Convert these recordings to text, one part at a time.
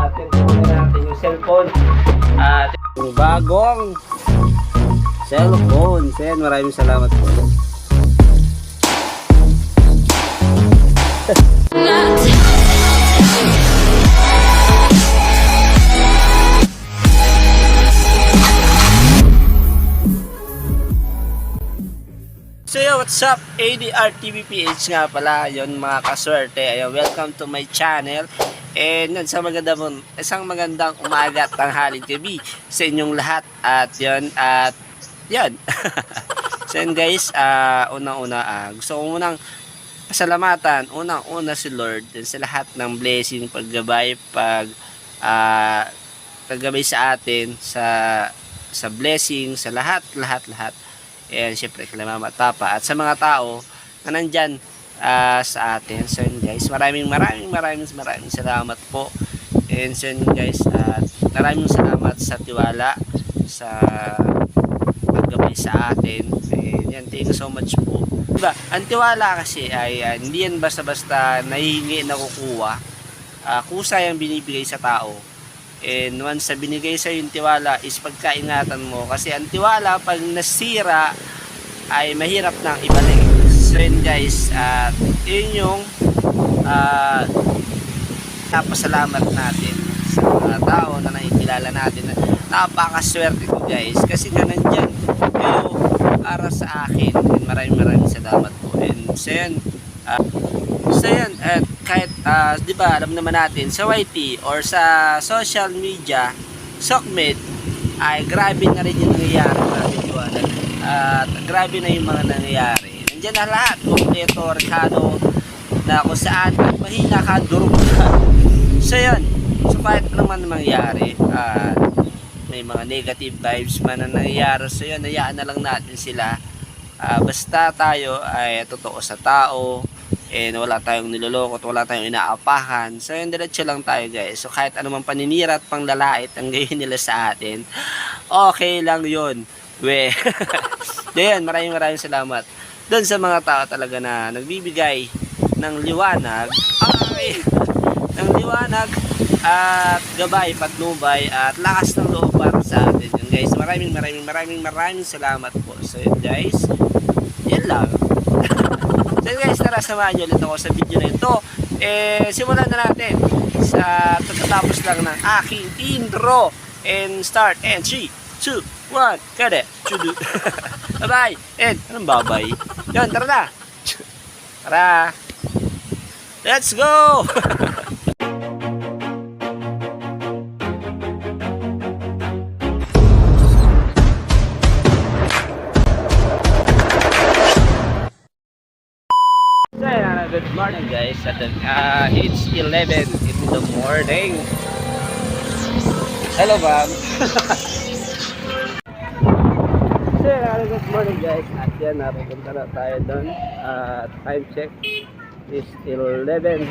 Atin kunin natin yung cellphone. At yung bagong cellphone. Sen, maraming salamat po. So yo, what's up? ADR TVPH nga pala, yon mga kaswerte. Ayun, welcome to my channel. And yun, sa maganda mo, isang magandang umaga at tanghaling TV sa inyong lahat. At yun, at yan. so yun guys, ah, unang-una, ah, gusto ko munang pasalamatan, unang-una si Lord din sa lahat ng blessing, paggabay, pag ah, paggabay sa atin, sa sa blessing, sa lahat, lahat, lahat. And syempre kay Mama Tapa at sa mga tao na nandyan ah, sa atin. So yun guys, maraming maraming maraming maraming salamat po. And so yun guys, at maraming salamat sa tiwala sa paggabay sa atin. And yan, thank you so much po. Diba, ang tiwala kasi ay ah, hindi yan basta-basta nahihingi na kukuha. Ah, kusa yung binibigay sa tao. And once sa binigay sa yung tiwala is pagkaingatan mo. Kasi ang tiwala pag nasira ay mahirap nang ibalik. So yun guys, at yun yung ah, napasalamat natin sa mga tao na nakikilala natin. Napakaswerte ko guys. Kasi nga nandyan kayo para sa akin. And maraming maraming salamat po. And so yun, ah, So yun, at kahit, ah, di ba, alam naman natin, sa YT or sa social media, SOCMED, ay grabe na rin yung nangyayari kaibigan. At grabe na yung mga nangyayari. Nandiyan na lahat, kompleto, rekado, na kung saan at mahina ka, durog ka. So yun, so kahit ano man mangyari, ah, may mga negative vibes man na nangyayari. So yun, hayaan na lang natin sila. Ah, basta tayo ay totoo sa tao, and wala tayong niloloko wala tayong inaapahan. So, yun, diretso lang tayo guys. So, kahit anumang paninira at panglalait ang gawin nila sa atin, okay lang yun. We. Diyan, maraming maraming salamat. Doon sa mga tao talaga na nagbibigay ng liwanag, ay, ng liwanag at gabay, patnubay at lakas ng loob para sa atin. Yun guys, maraming maraming maraming maraming salamat po. So yun guys, yan lang. So guys, tara samahan nyo ulit ako sa video na ito. Eh, simulan na natin sa pagkatapos lang ng aking intro. And start. And 3, 2, 1, kada. Chudu. Bye-bye. And, anong babay? Yun, tara na. Tara. Let's go! Good morning guys. At, uh, it's 11 in the morning. Hello, ma'am. uh, good morning guys. At yan, napupunta na tayo doon. Uh, time check is 11.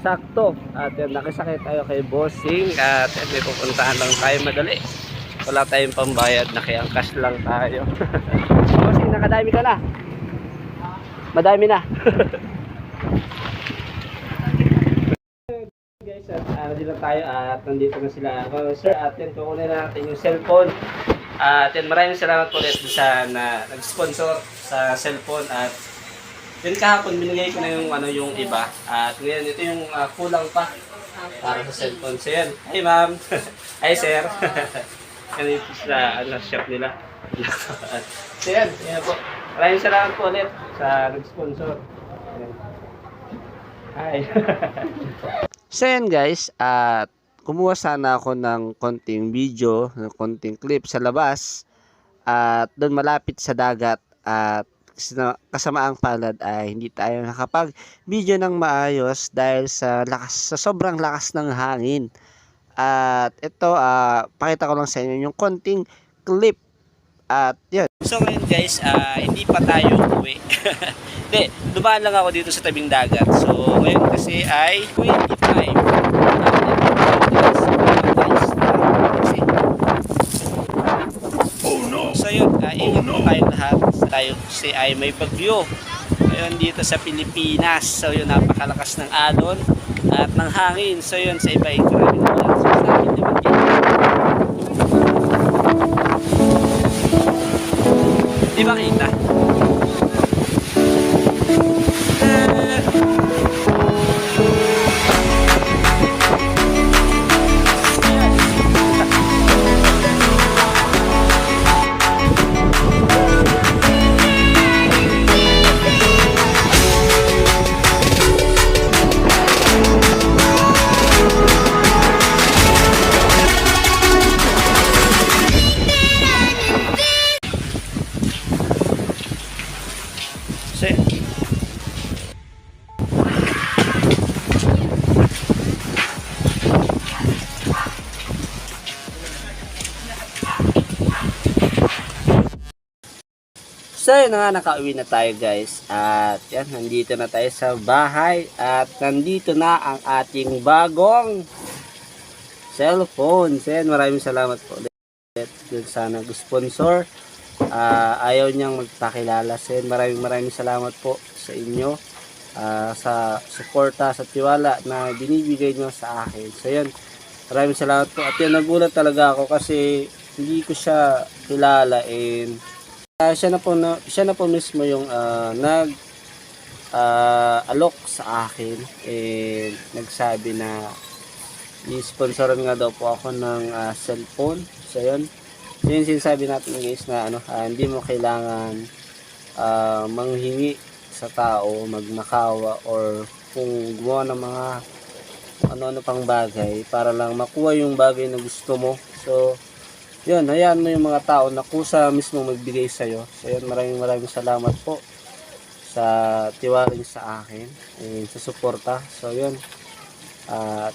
Sakto. At yan, nakisakay tayo kay Bossing. At yan, may pupuntahan lang tayo madali. Wala tayong pambayad. Nakiangkas lang tayo. Bossing, nakadami ka na. Madami na. guys, at uh, dito tayo at nandito na sila. Uh, sir, atin kukunin natin yung cellphone. Uh, atin maraming salamat po ulit sa na nag-sponsor sa cellphone at yun kahapon binigay ko na yung ano yung iba at ngayon ito yung uh, kulang pa para sa cellphone. So yan. Hey ma'am. Hi sir. Yan ito sa ano, shop nila. so yan. Yan po. Maraming salamat po ulit sa nag-sponsor. Hi. so yan guys, at kumuha sana ako ng konting video, ng konting clip sa labas at doon malapit sa dagat at kasamaang palad ay hindi tayo nakapag video ng maayos dahil sa lakas sa sobrang lakas ng hangin. At ito, ah pakita ko lang sa inyo yung konting clip at yun. So ngayon guys, ah, hindi pa tayo uwi. Hindi, dumaan lang ako dito sa tabing dagat. So ngayon kasi ay 25. Oh no! So yun, uh, ingat po tayo lahat. Tayo kasi ay may bagyo. Ngayon dito sa Pilipinas. So yun, napakalakas ng alon. at ng hangin. So yun, sa iba i-grabe na yan. So sa akin naman dito. Di ba kita? So yun na nga, nakauwi na tayo guys. At yan, nandito na tayo sa bahay. At nandito na ang ating bagong cellphone. So yan, maraming salamat po ulit dun sa nag-sponsor. Ah, ayaw niyang magpakilala. So yan, maraming maraming salamat po sa inyo. ah, sa suporta, sa tiwala na binibigay niyo sa akin. So yan, maraming salamat po. At yan, nagulat talaga ako kasi hindi ko siya kilala and Ah, siya na po na siya na po mismo yung ah, nag ah, alok sa akin and nagsabi na i-sponsoran nga daw po ako ng ah, cellphone. So yun. So yun sinasabi natin guys na ano, ah, hindi mo kailangan ah, manghingi sa tao, magnakawa or kung gumawa ng mga ano-ano pang bagay para lang makuha yung bagay na gusto mo. So yun, hayaan mo yung mga tao na kusa mismo magbigay sa'yo. So yun, maraming maraming salamat po sa tiwala niyo sa akin and sa suporta. So yun, at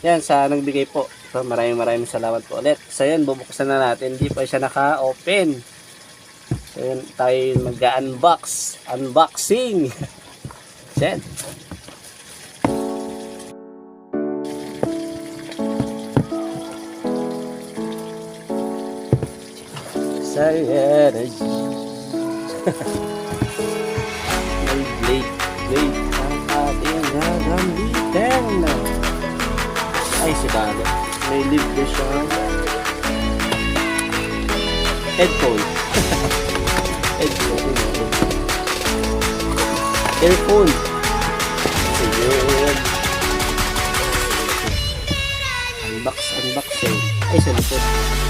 yan, sa nagbigay po. So maraming maraming salamat po ulit. So yun, bubuksan na natin. Hindi pa siya naka-open. So yun, tayo mag-unbox. Unboxing. Yan. Na May blade, blade ang ating gagamitin. Ay, si Balo. May libre siyang headphone. headphone. Earphone. Ayun. Unbox, unboxing. Ay, sa likod.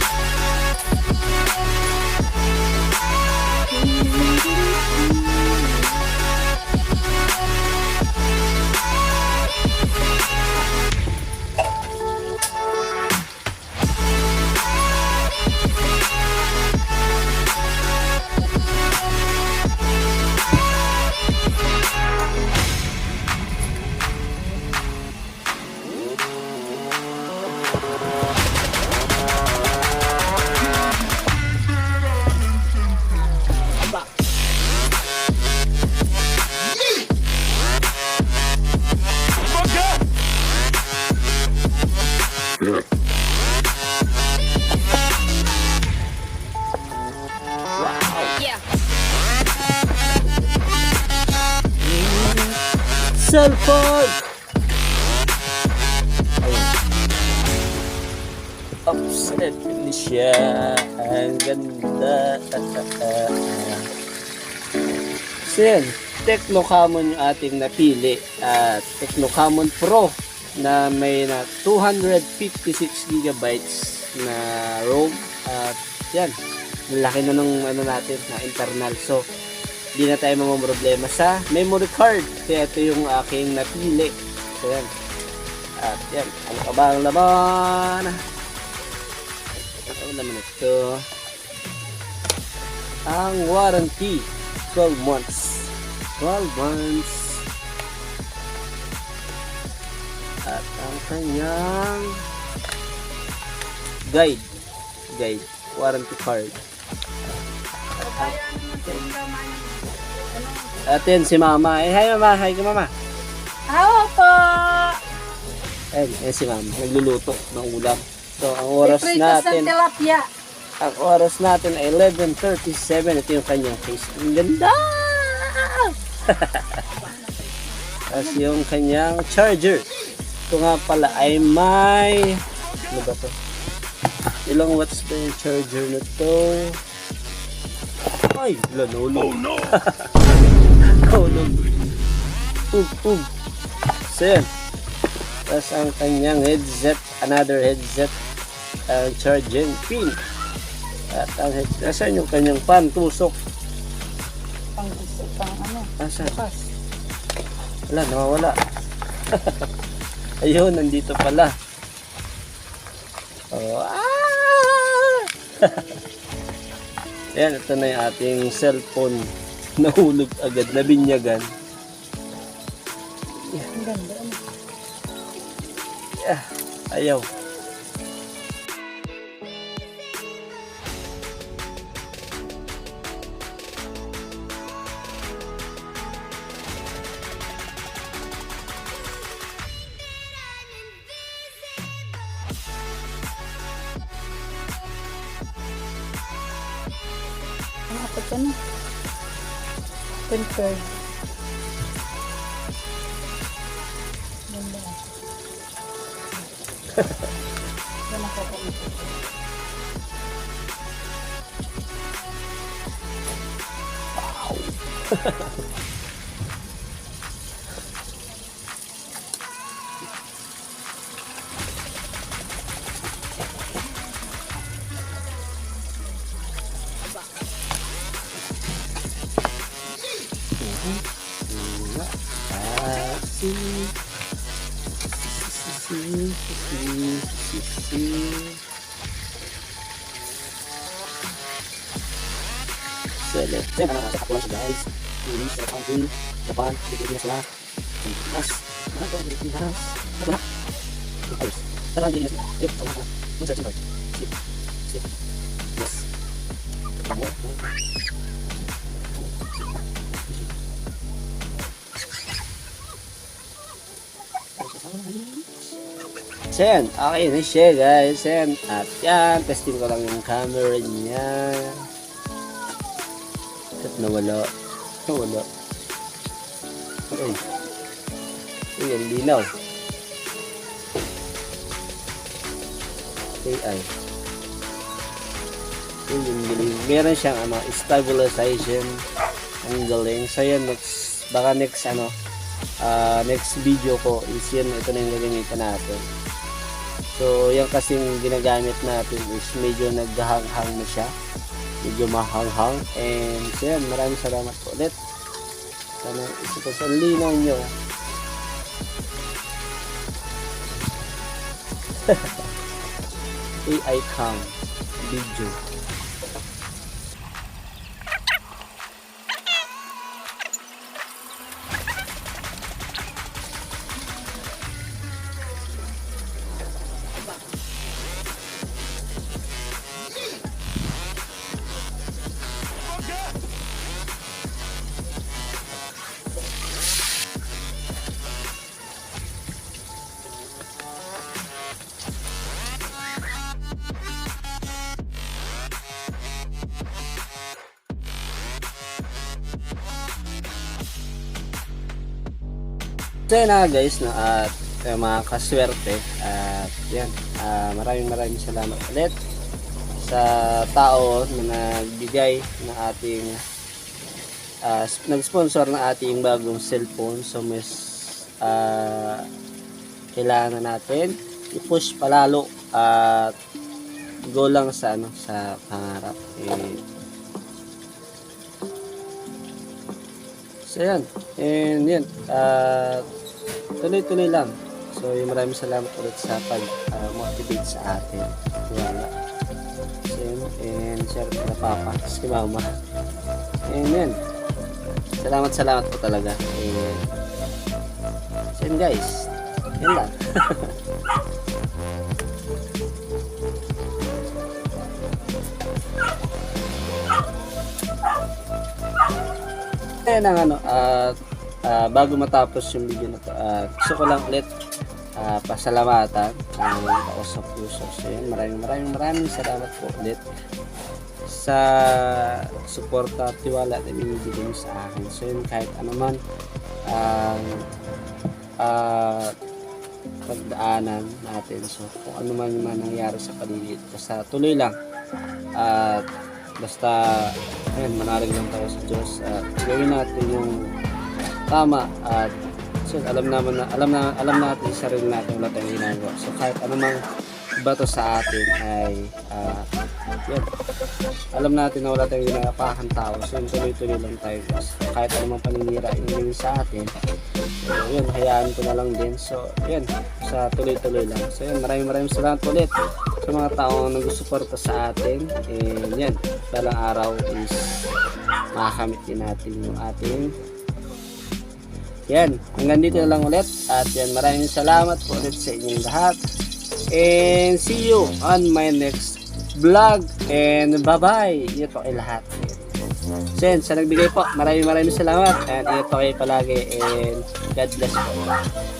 So yan, Tecno Camon yung ating napili. At Tecno Camon Pro na may na 256 gigabytes na ROM. At yan, laki na nung ano natin na internal. So, hindi na tayo problema sa memory card. Kaya ito yung aking napili. So yan. At yan, ano ka ba ang laman? Ano naman ito? Ang warranty, 12 months. 12 months. At ang kanyang guide. Guide. Warranty card. Atin si mama. Eh, hi mama. Hi ka mama. Ako po! Ayun, eh si mama. Nagluluto ng ulam. So, ang oras Fritos natin, ng tilapia. Ang oras natin ay 11.37. Ito yung kanyang face. Ang ganda! Tapos yung kanyang charger. ito nga pala ay may ano ba to? Ilang watts ba yung charger na to? Ay, wala nahulog. Oh no! nahulog. Ug, ug. So yan. Tapos ang kanyang headset, another headset, ang charging pin. At ang nasaan yung kanyang pan, tusok? Pang gusto, pang ano. Nasaan? Bukas. Wala, nawawala. Ayun, nandito pala. Oh, ah! Ayan, ito na yung ating cellphone. Nahulog agad, nabinyagan. Ang ganda. ano. Yeah, ayaw. Ka na. Confirm. Ganda. Ah, si. Si, si, si, si, si. Select. Teka na, nasa kulang siya guys. Release sa country. Japan. Pilipinas sila. Pilipinas. Ano to? Pilipinas. Ano ba? Ayos. Tara, hindi na Sen, okay na siya guys. Sen, at yan, testing ko lang yung camera niya. At nawala. Nawala. Ay. Uy, ang linaw. AI. Uy, yung galing. Meron siyang ano, stabilization. Ang galing. So yan, next, baka next ano, ah, next video ko is yan, ito na yung gagamitan natin. So, yan kasing ginagamit natin is medyo naghahang-hang na siya. Medyo mahang-hang. And, so yan, maraming salamat po ulit. Sana isa pa sa linaw nyo. AI cam video. So yun na guys, no, at uh, mga kaswerte. At yan, ah, maraming maraming salamat ulit sa tao na nagbigay ng ating sp- nag-sponsor ng ating bagong cellphone. So mas ah, kailangan na natin i-push palalo at go lang sa ano sa pangarap. Eh, So yan. And yan. At tuloy-tuloy lang. So yung maraming salamat ulit sa pag-motivate sa atin. Wala. So yun. And share ko na papa. Si mama. And yan. Salamat salamat po talaga. And so yun guys. Yan lang. Ayan ang ano, at ah, bago matapos yung video na to, at gusto ko lang ulit ah, pasalamatan ang tao sa puso. So yun, maraming maraming maraming salamat po ulit sa suporta at tiwala na binibigay niyo sa akin. So yun, kahit ano man ang ah, pagdaanan natin. So, kung ano man yung nangyari sa paligid, basta tuloy lang. At basta, ayun, manalig lang tayo sa Diyos. At gawin natin yung tama at so, alam naman na alam na alam natin sa sarili natin wala tayong ginagawa. So kahit anumang bato sa atin ay ah, yun. Alam natin na wala tayong ginagapakan tao. So yun, tuloy-tuloy lang tayo. So, kahit anumang paninira yung sa atin. So yun, hayaan ko na lang din. So yun, sa tuloy-tuloy lang. So yun, maraming maraming salamat ulit sa mga taong nagsusuporta sa atin. And yan, dalang araw is makakamit natin yung ating yan, hanggang dito na lang ulit. At yan, maraming salamat po ulit sa inyong lahat. And see you on my next vlog. And bye-bye. Ingat po kayo lahat. So yan, sa nagbigay po, maraming maraming salamat. And po kayo palagi. And God bless po.